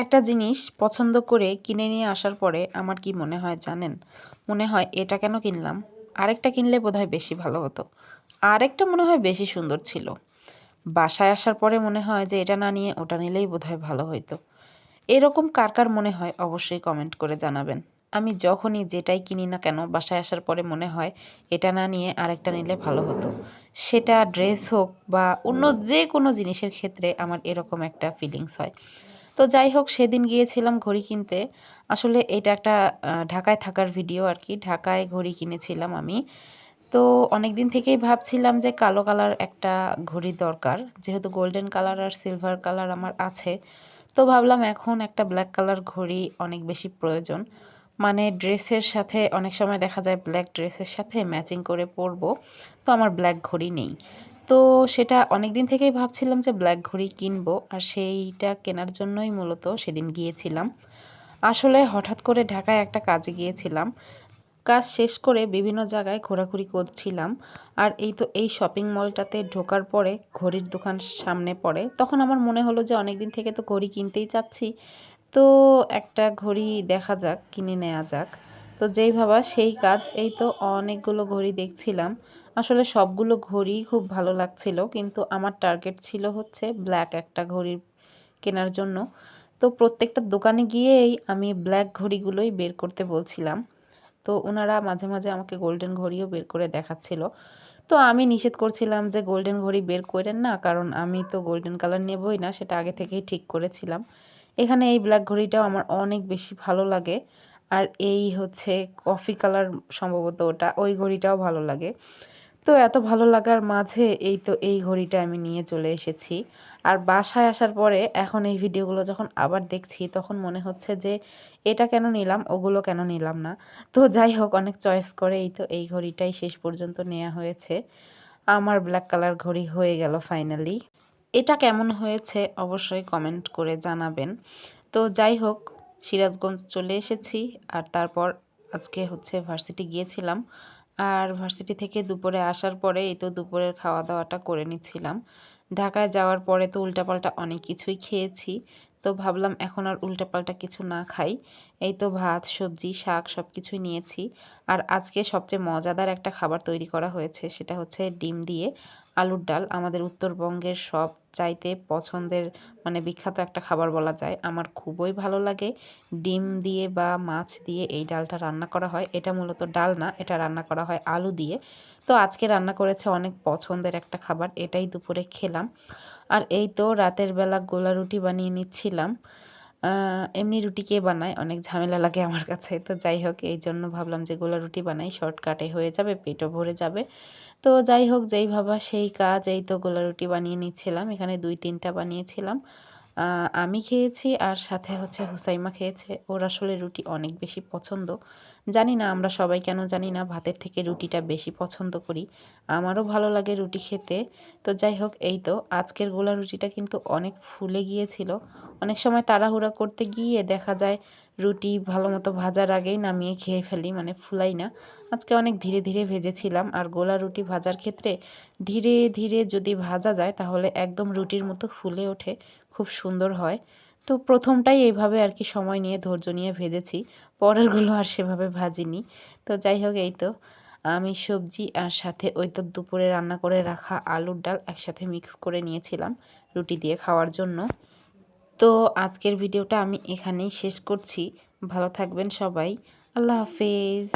একটা জিনিস পছন্দ করে কিনে নিয়ে আসার পরে আমার কি মনে হয় জানেন? মনে হয় এটা কেন কিনলাম? আরেকটা কিনলে বোধহয় বেশি ভালো হতো। আরেকটা মনে হয় বেশি সুন্দর ছিল। বাসায় আসার পরে মনে হয় যে এটা না নিয়ে ওটা নিলেই বোধহয় ভালো হতো এরকম কার কার মনে হয় অবশ্যই কমেন্ট করে জানাবেন। আমি যখনই যেটাই কিনি না কেন বাসায় আসার পরে মনে হয় এটা না নিয়ে আরেকটা নিলে ভালো হতো। সেটা ড্রেস হোক বা অন্য যে কোনো জিনিসের ক্ষেত্রে আমার এরকম একটা ফিলিংস হয়। তো যাই হোক সেদিন গিয়েছিলাম ঘড়ি কিনতে। আসলে এটা একটা ঢাকায় থাকার ভিডিও আর কি। ঢাকায় ঘড়ি কিনেছিলাম আমি। তো অনেক দিন থেকেই ভাবছিলাম যে কালো কালার একটা ঘড়ি দরকার। যেহেতু গোল্ডেন কালার আর সিলভার কালার আমার আছে, তো ভাবলাম এখন একটা ব্ল্যাক কালার ঘড়ি অনেক বেশি প্রয়োজন। মানে ড্রেসের সাথে, অনেক সময় দেখা যায় ব্ল্যাক ড্রেসের সাথে ম্যাচিং করে পরবো, তো আমার ব্ল্যাক ঘড়ি নেই। তো সেটা অনেক দিন থেকেই ভাবছিলাম যে ব্ল্যাক ঘড়ি কিনবো, আর সেইটা কেনার জন্যই মূলত সেদিন গিয়েছিলাম। আসলে হঠাৎ করে ঢাকায় একটা কাজে গিয়েছিলাম। কাজ শেষ করে বিভিন্ন জায়গায় ঘোরাঘুরি করছিলাম, আর এই তো এই শপিং মলটাতে ঢোকার পরে ঘড়ির দোকান সামনে পড়ে। তখন আমার মনে হলো যে অনেক দিন থেকে তো ঘড়ি কিনতেই চাচ্ছি। তো একটা ঘড়ি দেখা যাক, কিনে নেওয়া যাক। তো যেই ভাবা সেই কাজ, এই তো অনেকগুলো ঘড়ি দেখছিলাম। আসলে সবগুলো ঘড়ি খুব ভালো লাগছিল, কিন্তু আমার টার্গেট ছিল হচ্ছে ব্ল্যাক একটা ঘড়ি কেনার জন্য। তো প্রত্যেকটা দোকানে গিয়েই আমি ব্ল্যাক ঘড়িগুলোই বের করতে বলছিলাম। তো ওনারা মাঝে মাঝে আমাকে গোল্ডেন ঘড়িও বের করে দেখাচ্ছিল। তো আমি নিষেধ করছিলাম যে গোল্ডেন ঘড়ি বের করেন না, কারণ আমি তো গোল্ডেন কালার নেবই না, সেটা আগে থেকেই ঠিক করেছিলাম। এখানে এই ব্ল্যাক ঘড়িটাও আমার অনেক বেশি ভালো লাগে, আর এই হচ্ছে কফি কালার সম্ভবত ওটা, ওই ঘড়িটাও ভালো লাগে। তো এত ভালো লাগার মাঝে এই তো এই ঘড়িটা আমি নিয়ে চলে এসেছি। আর বাসায় আসার পরে এখন এই ভিডিওগুলো যখন আবার দেখছি তখন মনে হচ্ছে যে এটা কেন নিলাম, ওগুলো কেন নিলাম না। তো যাই হোক, অনেক চয়েস করে এই তো এই ঘড়িটাই শেষ পর্যন্ত নেওয়া হয়েছে। আমার ব্ল্যাক কালার ঘড়ি হয়ে গেল ফাইনালি। এটা কেমন হয়েছে অবশ্যই কমেন্ট করে জানাবেন। তো যাই হোক, সিরাজগঞ্জ চলে এসেছি আর তারপর আজকে হচ্ছে ভার্সিটি গিয়েছিলাম। আর ভার্সিটি থেকে দুপুরে আসার পরে এই তো দুপুরের খাওয়া দাওয়াটা করে নিচ্ছিলাম। ঢাকায় যাওয়ার পরে তো উল্টাপাল্টা অনেক কিছুই খেয়েছি। তো ভাবলাম এখন আর উল্টাপাল্টা কিছু না খাই। এই তো ভাত, সবজি, শাক সব কিছুই নিয়েছি। আর আজকে সবচেয়ে মজাদার একটা খাবার তৈরি করা হয়েছে, সেটা হচ্ছে ডিম দিয়ে আলুর ডাল আমাদের উত্তরবঙ্গের সব চাইতে পছন্দের মানে বিখ্যাত একটা খাবার বলা যায়। আমার খুবই ভালো লাগে। ডিম দিয়ে বা মাছ দিয়ে এই ডালটা রান্না করা হয়। এটা মূলত ডাল না, এটা রান্না করা হয় আলু দিয়ে। তো আজকে রান্না করেছে অনেক পছন্দের একটা খাবার, এটাই দুপুরে খেলাম। আর এই তো রাতের বেলা গোলা রুটি বানিয়ে নিচ্ছিলাম। এমনি রুটি কে বানায়? অনেক ঝামেলা লাগে আমার কাছে। তো যাই হোক এই জন্য ভাবলাম যে গোলা রুটি বানাই। শর্টকাটে হয়ে যাবে, পেটও ভরে যাবে। তো যাই হোক, যেই ভাবা সেই কাজ, এই তো গোলা রুটি বানিয়ে নিচ্ছিলাম। এখানে দুই তিনটা বানিয়েছিলাম। আমি খেয়েছি আর সাথে হচ্ছে হুসাইমা খেয়েছে। ওর আসলে রুটি অনেক বেশি পছন্দ। জানি না আমরা সবাই কেন জানি না ভাতের থেকে রুটিটা বেশি পছন্দ করি। আমারও ভালো লাগে রুটি খেতে। তো যাই হোক, এই তো আজকের গোলা রুটিটা কিন্তু অনেক ফুলে গিয়েছিল। অনেক সময় তাড়াহুড়া করতে গিয়ে দেখা যায় রুটি ভালো মতো ভাজার আগেই নামিয়ে খেয়ে ফেলি মানে ফুলাই না। আজকে অনেক ধীরে ধীরে ভেজেছিলাম আর গোলা রুটি ভাজার ক্ষেত্রে ধীরে ধীরে যদি ভাজা যায় তাহলে একদম রুটির মতো ফুলে ওঠে, খুব সুন্দর হয়। তো প্রথমটাই এইভাবে আর কি সময় নিয়ে, ধৈর্য নিয়ে ভেজেছি। পরেরগুলো আর সেভাবে ভাজিনি। তো যাই হোক, এই তো আমি সবজি আর সাথে ওই তো দুপুরে রান্না করে রাখা আলুর ডাল একসাথে মিক্স করে নিয়েছিলাম রুটি দিয়ে খাওয়ার জন্য। তো আজকের ভিডিওটা আমি এখানেই শেষ করছি। ভালো থাকবেন সবাই। আল্লাহ হাফেজ।